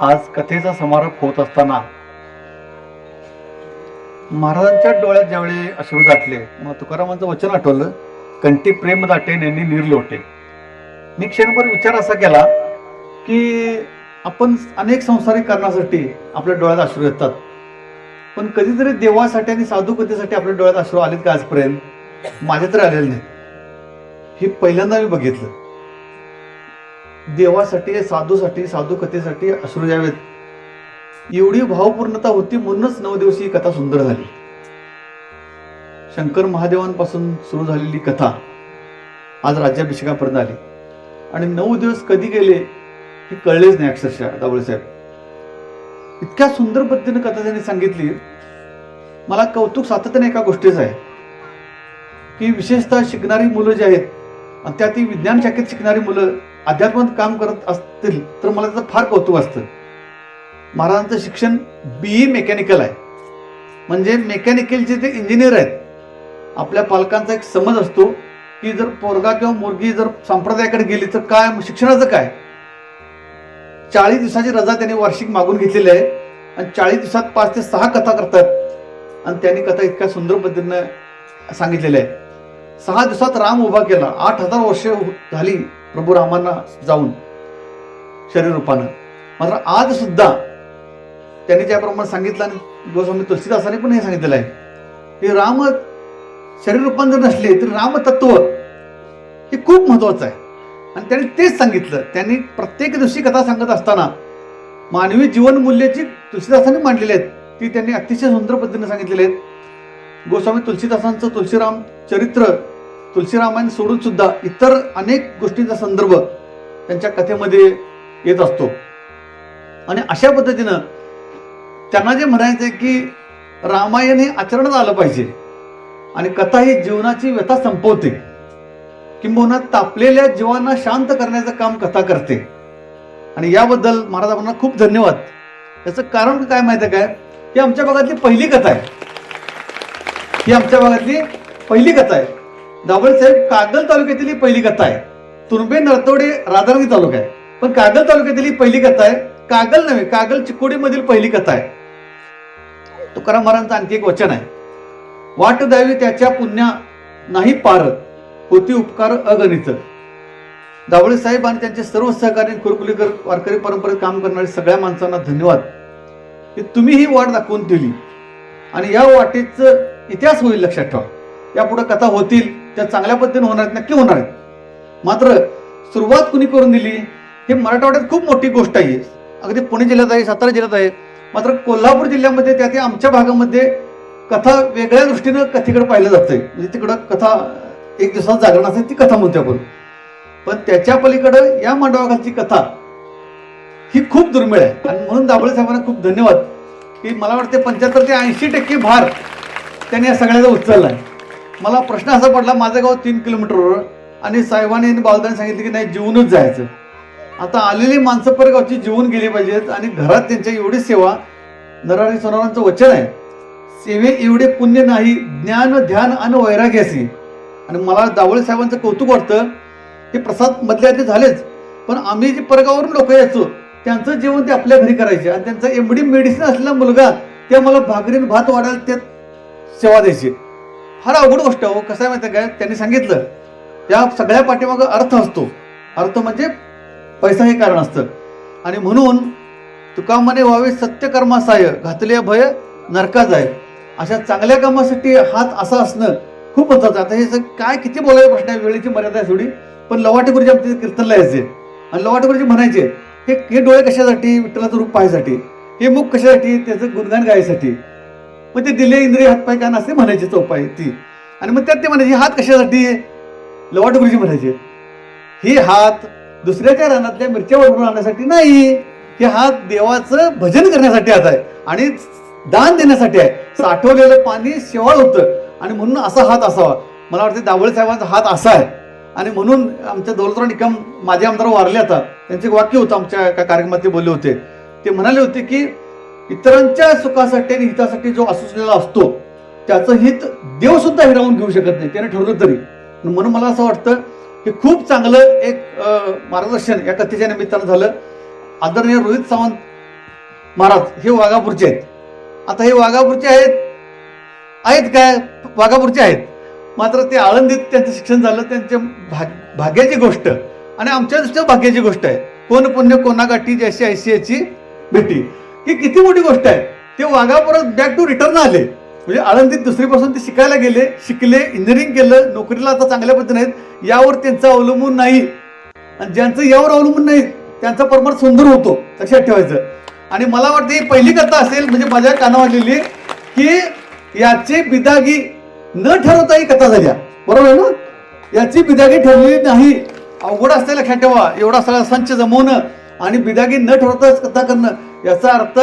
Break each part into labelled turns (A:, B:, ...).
A: आज कथेचा समारोप होत असताना महाराजांच्या डोळ्यात ज्यावेळी अश्रू दाटले मग तुकारामांचं वचन आठवलं कंटी प्रेम दाटे नेहमी निर्लोटे. मी क्षणभर विचार असा केला की आपण अनेक संसारिक कारणासाठी आपल्या डोळ्यात अश्रू येतात. पण कधीतरी देवासाठी आणि साधू कथेसाठी आपल्या डोळ्यात अश्रू आलेत का आजपर्यंत? माझे तर आलेले नाही हे पहिल्यांदा मी बघितलं. देवासाठी साधूसाठी साधू कथेसाठी अश्रू यावेत. एवढी भावपूर्णता होती म्हणूनच नऊ दिवशी ही कथा सुंदर झाली. शंकर महादेवांपासून सुरू झालेली कथा आज राज्याभिषेकापर्यंत आली. आणि नऊ दिवस कधी गेले हे कळलेच नाही अक्षरशः दावळेसाहेब इतक्या सुंदर पद्धतीने कथा त्यांनी सांगितली. मला कौतुक सातत्याने एका गोष्टीचं आहे. की विशेषतः शिकणारी मुलं जी आहेत आणि त्यात ती विज्ञान शाखेत शिकणारी मुलं अध्यात्मात काम करत असतील तर मला त्याचं फार कौतुक असतं. महाराजांचं शिक्षण बी ई मेकॅनिकल आहे. म्हणजे मेकॅनिकलचे ते इंजिनियर आहेत आपल्या पालकांचा एक समज असतो की जर पोरगा किंवा मुलगी जर संप्रदायाकडे गेली तर काय शिक्षणाचं काय? चाळीस दिवसाची रजा त्यांनी वार्षिक मागून घेतलेली आहे आणि चाळीस दिवसात पाच ते सहा कथा करतात. आणि त्यांनी कथा इतक्या सुंदर पद्धतीनं सांगितलेल्या आहे सहा दिवसात राम उभा केला. आठ हजार वर्षे झाली प्रभू रामांना जाऊन शरीर रूपानं. मात्र आज सुद्धा त्यांनी ज्याप्रमाणे सांगितलं आणि गोस्वामी तुलसीदासाने पण हे सांगितलेलं आहे की राम शरीर रूपान जर नसले तर रामतत्व हे खूप महत्वाचं आहे. आणि त्यांनी तेच सांगितलं. त्यांनी प्रत्येक दिवशी कथा सांगत असताना मानवी जीवन मूल्याची तुलसीदासांनी मांडलेली आहेत. ती त्यांनी अतिशय सुंदर पद्धतीने सांगितलेली आहेत. गोस्वामी तुलसीदासांचं तुलसीराम चरित्र तुलसीरामायण सोडून सुद्धा इतर अनेक गोष्टींचा संदर्भ त्यांच्या कथेमध्ये येत असतो. आणि अशा पद्धतीनं त्यांना जे म्हणायचं आहे की रामायण हे आचरणात आलं पाहिजे आणि कथा ही जीवनाची व्यथा संपवते. किंबहुना तापलेल्या जीवांना शांत करण्याचं काम कथा करते. आणि याबद्दल महाराजांना खूप धन्यवाद. याचं कारण काय माहिती आहे काय? ही आमच्या भागातली पहिली कथा आहे. ही आमच्या भागातली पहिली कथा आहे. दाभोळे साहेब कागल तालुक्यातील ही पहिली कथा आहे. तुर्बे नरतोडे राधारणी तालुका आहे. पण कागल तालुक्यातील ही पहिली कथा आहे. कागल नव्हे कागल चिकोडी मधील पहिली कथा आहे. तुकाराम महाराजांचं आणखी एक वचन आहे. वाट द्यावी त्याच्या पुण्या नाही पार होती उपकार अगणित. दावळे साहेब आणि त्यांचे सर्व सहकारी कुरकुलीकर वारकरी परंपरेत काम करणारे सगळ्या माणसांना धन्यवाद. की तुम्ही ही वाट दाखवून दिली. आणि या वाटेचं इतिहास होईल लक्षात ठेवा. यापुढे कथा होतील त्या चांगल्या पद्धतीने होणार आहेत नक्की होणार आहेत. मात्र सुरुवात कुणी करून दिली? हे मराठवाड्यात खूप मोठी गोष्ट आहे. अगदी पुणे जिल्ह्यात आहे सातारा जिल्ह्यात आहे. मात्र कोल्हापूर जिल्ह्यामध्ये त्या ते आमच्या भागामध्ये कथा वेगळ्या दृष्टीनं कथेकडे पाहिलं जातंय. म्हणजे तिकडं कथा एक दिवसात जागरण असते ती कथा म्हणतो आपण. पण त्याच्या पलीकडं या मांडवाखालची कथा ही खूप दुर्मिळ आहे. आणि म्हणून दाभोळे साहेबांना खूप धन्यवाद. की मला वाटते पंच्याहत्तर ते ऐंशी टक्के भार त्यांनी या सगळ्याचा उचलला आहे मला प्रश्न असा पडला माझं गाव तीन किलोमीटरवर आणि साहेबांनी आणि बालदानी सांगितलं की नाही जीवनच जायचं. आता आलेली माणसं परगावची जीवन गेली पाहिजेत आणि घरात त्यांच्या एवढी सेवा नरारी सोनारांचं वचन आहे. सेवे एवढे पुण्य नाही ज्ञान ध्यान आणि वैराग्यासी आणि मला दावळे साहेबांचं कौतुक वाटतं हे प्रसाद मधल्या ते झालेच. पण आम्ही जे परगावरून लोक यायचो त्यांचं जेवण ते आपल्या घरी करायचे. आणि त्यांचा एमडी मेडिसिन असलेला मुलगा ते मला भाकरीन भात वाढायला त्यात सेवा द्यायची. फार अवघड गोष्ट हो. कसं आहे माहिती काय त्यांनी सांगितलं या सगळ्या पाठीमागं अर्थ असतो. अर्थ म्हणजे पैसा हे कारण असतं. आणि म्हणून तुका म्हणे व्हावे सत्यकर्मासाय घातले भय नरका जाय. अशा चांगल्या कामासाठी हात असा असणं खूप महत्वाचं आता हे काय किती बोलायचा प्रश्न आहे वेळेची मर्यादा आहे थोडी. पण लवाटे गुरुजी आमचे कीर्तनला यायचे आणि लवाटे गुरुजी म्हणायचे हे हे डोळे कशासाठी? विठ्ठलाचं रूप पाहायसाठी. हे मुख कशासाठी? त्याचं गुणगान गायसाठी. मग ते दिले इंद्रिय हातपाय कान असे म्हणायचे चौपाय ती. आणि मग त्यात ते म्हणायचे हात कशासाठी लवाट गुरुजी म्हणायचे हे हात दुसऱ्याच्या रानातल्या मिरच्या बरोबर आणण्यासाठी नाही. हे हात देवाचं भजन करण्यासाठी हात आहे आणि दान देण्यासाठी आहे. साठवलेलं पाणी शेवाळ होतं आणि म्हणून असा हात असावा. मला वाटतं दाभोळे साहेबांचा हात असा आहे. आणि म्हणून आमच्या दौलतराव निकम माझे आमदार वारले आता. त्यांचे वाक्य होतं आमच्या एका कार्यक्रमात ते बोलले होते. ते म्हणाले होते की इतरांच्या सुखासाठी आणि हितासाठी जो असलेला असतो त्याचं हित देव सुद्धा हिरावून घेऊ शकत नाही. त्याने ठरवलं तरी. म्हणून मला असं वाटतं की खूप चांगलं एक मार्गदर्शन या कथेच्या निमित्तानं झालं. आदरणीय रोहित सावंत महाराज हे वाघापूरचे आहेत. आता हे वाघापूरचे आहेत आहेत काय? वाघापूरचे आहेत. मात्र ते आळंदीत त्यांचं शिक्षण झालं त्यांच्या भाग भाग्याची गोष्ट आणि आमच्या दृष्ट्या भाग्याची गोष्ट आहे. कोण पुण्य कोणागाठी जशी जैसी याची भेटी. ही किती मोठी गोष्ट आहे. ते वाघापुरात बॅक टू रिटर्न आले. म्हणजे आळंदीत दुसरीपासून ते शिकायला गेले. शिकले इंजिनिअरिंग केलं नोकरीला आता चांगल्या पद्धतीने आहेत. यावर त्यांचं अवलंबून नाही. आणि ज्यांचं यावर अवलंबून नाही त्यांचा परमार सुंदर होतो. लक्षात ठेवायचं. आणि मला वाटतं ही पहिली कथा असेल म्हणजे माझ्या कानावाजलेली की याची बिदागी न ठरवता ही कथा झाल्या बरोबर आहे ना? याची बिदागी ठरलेली नाही. अवघड असते लक्षात ठेवा. एवढा सगळा संच जमवणं आणि बिदागी न ठरवताच कथा करणं याचा अर्थ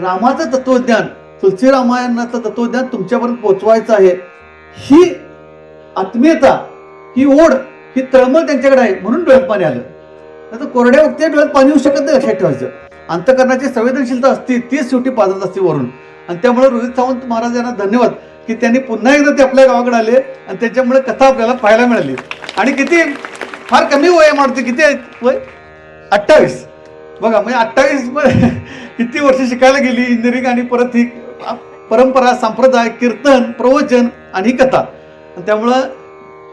A: रामाचं तत्वज्ञान तुलसी रामायणाचं तत्वज्ञान तुमच्यापर्यंत पोहोचवायचं आहे. ही आत्मीयता ही ओढ ही तळमळ त्यांच्याकडे आहे म्हणून डोळ्यात पाणी आलं. तर कोरड्या वक्ती डोळ्यात पाणी येऊ शकत नाही लक्षात ठेवायचं. अंतकरणाची संवेदनशीलता असते तीच शेवटी पाजत असते वरून. आणि त्यामुळे रोहित सावंत महाराज यांना धन्यवाद की त्यांनी पुन्हा एकदा ते आपल्या गावाकडे आले आणि त्याच्यामुळे कथा आपल्याला पाहायला मिळाली. आणि किती? फार कमी वय मारते किती वय? अठ्ठावीस. बघा म्हणजे अठ्ठावीस किती वर्ष शिकायला गेली इंजिनिअरिंग आणि परत ही परंपरा संप्रदाय कीर्तन प्रवचन आणि ही कथा. आणि त्यामुळं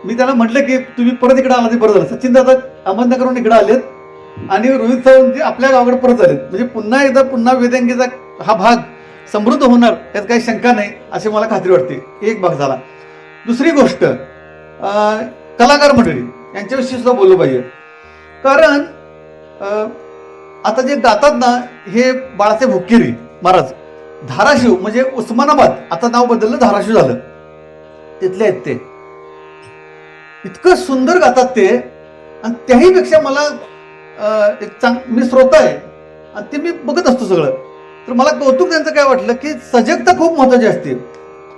A: मी त्याला म्हटलं की तुम्ही परत इकडे आला ते बरं झालं. सचिन दादा अहमदनगरहून इकडे आलेत आणि रोहित सावंत जे आपल्या गावाकडे परत आलेत म्हणजे पुन्हा एकदा पुन्हा वेदांगीचा हा भाग समृद्ध होणार यात काही शंका नाही अशी मला खात्री वाटते. एक भाग झाला. दुसरी गोष्ट कलाकार मंडळी यांच्याविषयी सुद्धा बोललं पाहिजे. कारण आता जे गातात ना हे बाळासाहेब हुक्केरी महाराज. धाराशिव म्हणजे उस्मानाबाद. आता नाव बदललं धाराशिव झालं. तिथले आहेत ते. इतकं सुंदर गातात ते. आणि त्याहीपेक्षा मला एक चांग मी श्रोता आहे. आणि ते मी बघत असतो सगळं. तर मला कौतुक त्यांचं काय वाटलं की सजगता खूप महत्वाची असते.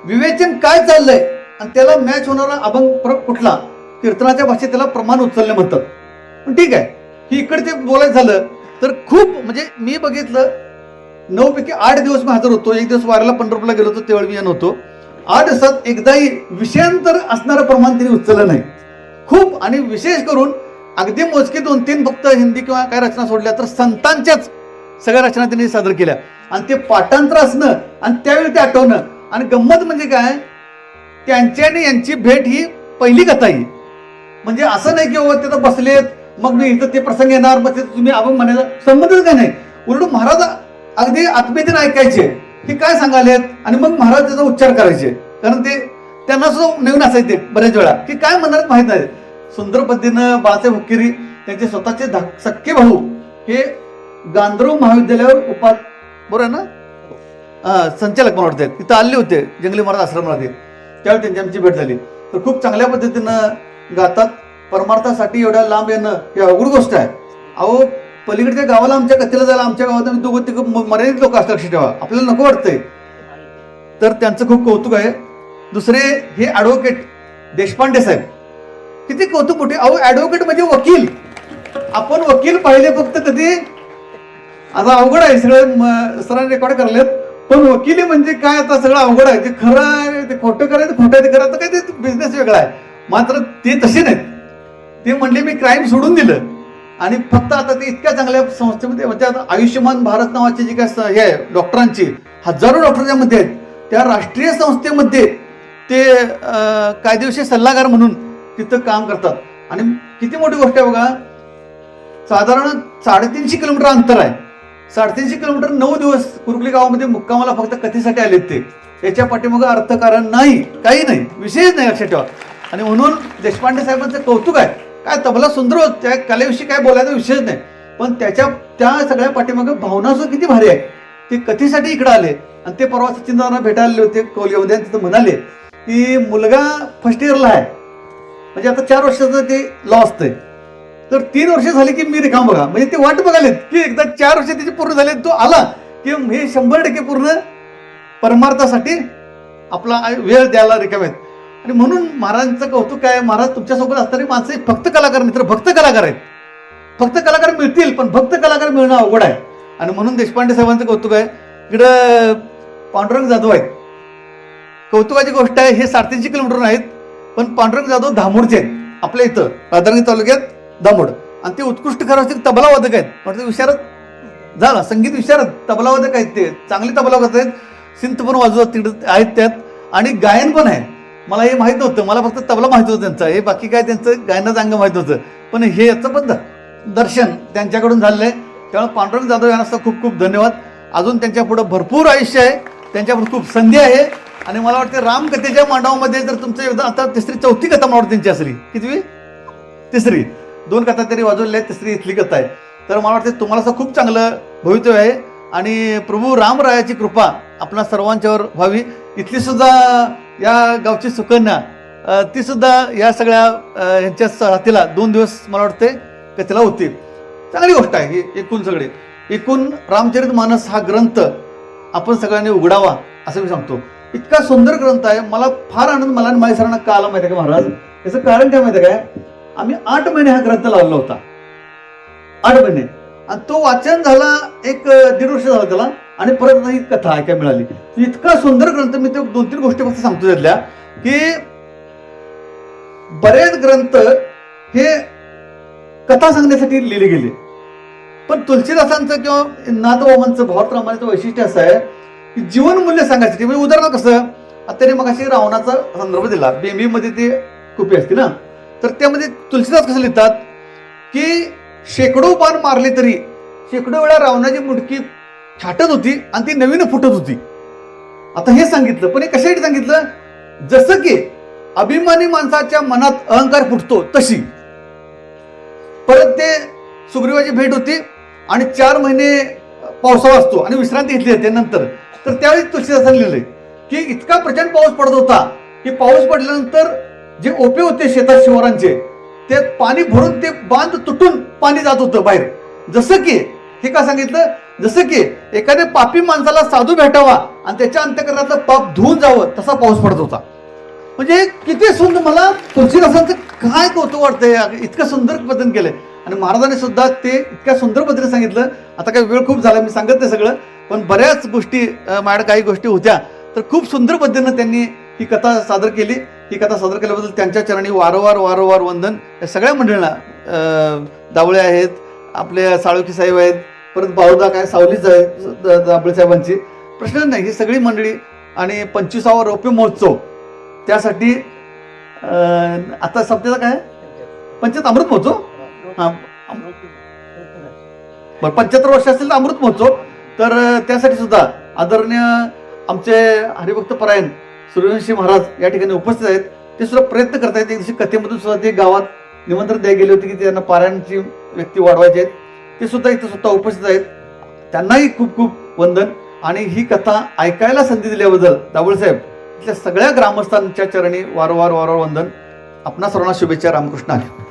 A: विवेचन काय चाललंय? आणि त्याला मॅच होणारा अभंग कुठला? कीर्तनाच्या भाषेत त्याला प्रमाण उचलले म्हणतात. पण ठीक आहे. ही इकडचे ते बोलायचं झालं तर खूप म्हणजे मी बघितलं नऊ पैकी आठ दिवस मी हजर होतो. एक दिवस वाऱ्याला पंढरपूरला गेलो होतो त्यावेळी मी नव्हतो आठ दिवसात एकदाही विषयांतर असणारं प्रमाण त्यांनी उचललं नाही. खूप आणि विशेष करून अगदी मोजके दोन तीन फक्त हिंदी किंवा काय रचना सोडल्या तर संतांच्याच सगळ्या रचना त्यांनी सादर केल्या. आणि ते पाठांतर असणं आणि त्यावेळी ते आठवणं. आणि गंमत म्हणजे काय? त्यांची आणि यांची भेट ही पहिली कथा ही. म्हणजे असं नाही की बाबा तिथं बसलेत मग मी इथं ते प्रसंग येणार मग ते तुम्ही अभंग म्हणायला संबंधच काय नाही. उलट महाराज अगदी आत्मीयतेने ऐकायचे. की काय सांगालेत? आणि मग महाराज त्याचा उच्चार करायचे. कारण ते त्यांना सुद्धा नवीन असायचे बऱ्याच वेळा. की काय म्हणणार माहीत नाही सुंदर पद्धतीनं बाळासाहेब हुक्केरी त्यांचे स्वतःचे धाक- सख्खे भाऊ हे गांधर्व महाविद्यालयावर उपा बरोबर ना? संचालक मला वाटते तिथं आले होते जंगली महाराज आश्रमामध्ये. त्यावेळी त्यांची आमची भेट झाली. तर खूप चांगल्या पद्धतीनं गातात परमार्थासाठी एवढ्या लांब येणं ही अवघड गोष्ट आहे. अहो पलीकडच्या गावाला आमच्या कथेला जायला आमच्या गावात आम्ही दोघं तिघं मर्यादित लोक असतात लक्ष ठेवा. आपल्याला नको वाटतंय. तर त्यांचं खूप कौतुक आहे. दुसरे हे ॲडव्होकेट देशपांडे साहेब. किती कौतुक कुठे अहो ॲडव्होकेट म्हणजे वकील. आपण वकील पाहिले फक्त कधी? आता अवघड आहे सगळं सरांनी रेकॉर्ड करलेत पण वकिली म्हणजे काय? आता सगळं अवघड आहे. ते खरं आहे ते खोटं करायचं खोटं आहे ते करायचं काय ते बिझनेस वेगळा आहे. मात्र ते तसे नाहीत. ते म्हणले मी क्राईम सोडून दिलं. आणि फक्त आता ते इतक्या चांगल्या संस्थेमध्ये म्हणजे आता आयुष्यमान भारत नावाची जी काय हे आहे डॉक्टरांची हजारो डॉक्टर ज्यामध्ये आहेत. त्या राष्ट्रीय संस्थेमध्ये ते अं, कायदेशीर सल्लागार म्हणून तिथं काम करतात. आणि किती मोठी गोष्ट आहे बघा साधारण साडेतीनशे किलोमीटर अंतर आहे. साडेतीनशे किलोमीटर नऊ दिवस कुरुकली गावामध्ये मुक्कामाला फक्त कथेसाठी आलेत ते. त्याच्या पाठीमागं अर्थकारण नाही काही नाही विशेष नाही लक्षात ठेवा. आणि म्हणून देशपांडे साहेबांचं कौतुक आहे. काय तबला सुंदर होत त्या कलेविषयी काय बोलायचा विषयच नाही. पण त्याच्या त्या सगळ्या पाठीमागं भावना सुद्धा किती भारी आहे. ते कथेसाठी इकडे आले. आणि ते परवा सचिनदारांना भेटायला होते कोलियामध्ये आणि तिथं म्हणाले की मुलगा फर्स्ट इयरला आहे. म्हणजे आता चार वर्षाचं ते लॉ असतंय तर तीन वर्ष झाली की मी रिकाम बघा. म्हणजे ते वाट बघालेत की एकदा चार वर्ष त्याचे पूर्ण झाले तो आला की हे शंभर टक्के पूर्ण परमार्थासाठी आपला वेळ द्यायला रिकाम आहेत. आणि म्हणून महाराजांचं कौतुक आहे महाराज तुमच्यासोबत असणारी माणसं फक्त कलाकार मित्र भक्त कलाकार आहेत. फक्त कलाकार मिळतील पण भक्त कलाकार मिळणं अवघड आहे. आणि म्हणून देशपांडे साहेबांचं कौतुक आहे. इकडं पांडुरंग जाधव आहेत. कौतुकाची गोष्ट आहे हे साडेतीनशे किलोमीटर आहेत पण पांडुरंग जाधव धामोडचे आहेत. आपल्या इथं राधारणी तालुक्यात दामोड आणि ते उत्कृष्ट खरं तबला वादक आहेत. म्हणजे विशारद झाला संगीत विशारत तबला वादक आहेत ते. चांगले तबलावादक आहेत. सिंत पण वाजवत तिकडे आहेत त्यात. आणि गायन पण आहे. मला हे माहीत नव्हतं. मला फक्त तबला माहीत होतं त्यांचं. हे बाकी काय त्यांचं गायनाचं अंग माहीत होतं. पण हे याचं पण दर्शन त्यांच्याकडून झालेलं आहे. त्यामुळे पांडुरंग जाधव यांना खूप खूप धन्यवाद. अजून त्यांच्या पुढं भरपूर आयुष्य आहे. त्यांच्यापुढे खूप संधी आहे. आणि मला वाटतं रामकथेच्या मांडवामध्ये जर तुमचं एकदा आता तिसरी चौथी कथा मला वाटतं त्यांची असली. कितवी? तिसरी. दोन कथा तरी वाजवलेल्या आहेत. तिसरी इथली कथा आहे. तर मला वाटतं तुम्हाला असं खूप चांगलं भवितव्य आहे. आणि प्रभू रामरायाची कृपा आपल्या सर्वांच्यावर व्हावी. इथली सुद्धा या गावची सुकन्या ती सुद्धा या सगळ्या ह्यांच्या साथीला दोन दिवस मला वाटते कथेला होती. चांगली गोष्ट आहे ही एकूण सगळे. एकूण रामचरित मानस हा ग्रंथ आपण सगळ्यांनी उघडावा असं मी सांगतो. इतका सुंदर ग्रंथ आहे मला फार आनंद मला आणि माझ्या सरांना का आला माहिती आहे का महाराज? याचं कारण काय माहिती काय आम्ही आठ महिने हा ग्रंथ लावला होता. आठ महिने. आणि तो वाचन झाला एक दीड वर्ष झाला त्याला. आणि परत ही कथा ऐकायला मिळाली. इतका सुंदर ग्रंथ मी ते दोन तीन गोष्टी फक्त सांगतो त्यातल्या की बरेच ग्रंथ हे कथा सांगण्यासाठी लिहिले गेले. पण तुलसीदासांचं किंवा नाथबाबांचं भावार्थ रामायणाचं वैशिष्ट्य असं आहे की जीवनमूल्य सांगायसाठी म्हणजे उदाहरण कसं आता त्याने मग अशी रावणाचा संदर्भ दिला. बेंबीमध्ये ते कुपी असते ना तर त्यामध्ये तुलसीदास कसं लिहितात की शेकडो पान मारले तरी शेकडो वेळा रावणाची मुडकी छाटत होती आणि ती नवीन फुटत होती. आता हे सांगितलं पण हे कशासाठी सांगितलं? जसं की अभिमानी माणसाच्या मनात अहंकार फुटतो तशी. परत ते सुग्रीवाची भेट होती आणि चार महिने पावसाळा असतो आणि विश्रांती घेतली जाते नंतर. तर त्यावेळी तुलसीदासांनी लिहिलंय की इतका प्रचंड पाऊस पडत होता की पाऊस पडल्यानंतर जे ओपे होते शेतात शिवारांचे ते पाणी भरून ते बांध तुटून पाणी जात होतं बाहेर. जसं की हे का सांगितलं? जसं की एखाद्या पापी माणसाला साधू भेटावा आणि त्याच्या अंत्यकरणाचं पाप धुवून जावं तसा पाऊस पडत होता. म्हणजे किती सुंदर मला तुलसीदासांचं काय कौतुक वाटतंय इतकं सुंदर पद्धतीने केलंय. आणि महाराजांनी सुद्धा ते इतक्या सुंदर पद्धतीने सांगितलं. आता काही वेळ खूप झाला मी सांगत नाही सगळं पण बऱ्याच गोष्टी अं, माझ्याकडे काही गोष्टी होत्या. तर खूप सुंदर पद्धतीनं त्यांनी ही कथा सादर केली. ही कथा सादर केल्याबद्दल त्यांच्या चरणी वारंवार वारंवार वंदन. या सगळ्या मंडळींना दावळे आहेत आपले साळुखी साहेब आहेत परत बावदा काय सावलीच आहे द- दाबळे साहेबांची. प्रश्न नाही ही सगळी मंडळी आणि पंचवीसावा रौप्य महोत्सव. त्यासाठी आता सप्त्याचा काय? पंचायत अमृत महोत्सव? हा. बरं पंच्याहत्तर वर्ष असेल तर अमृत महोत्सव. तर त्यासाठी सुद्धा आदरणीय आमचे हरिभक्त परायण सूर्यवंशी महाराज या ठिकाणी उपस्थित आहेत. ते सुद्धा प्रयत्न करतायत. एक दिवशी कथेमधून सुद्धा ते गावात निमंत्रण द्यायला गेले होते की त्यांना पारायणची व्यक्ती वाढवायची आहेत. ते सुद्धा इथे सुद्धा उपस्थित आहेत. त्यांनाही खूप खूप वंदन. आणि ही कथा ऐकायला संधी दिल्याबद्दल दाभोळसाहेब इथल्या सगळ्या ग्रामस्थांच्या चरणी वारंवार वारंवार वंदन. आपणा सर्वांना शुभेच्छा. रामकृष्ण आहे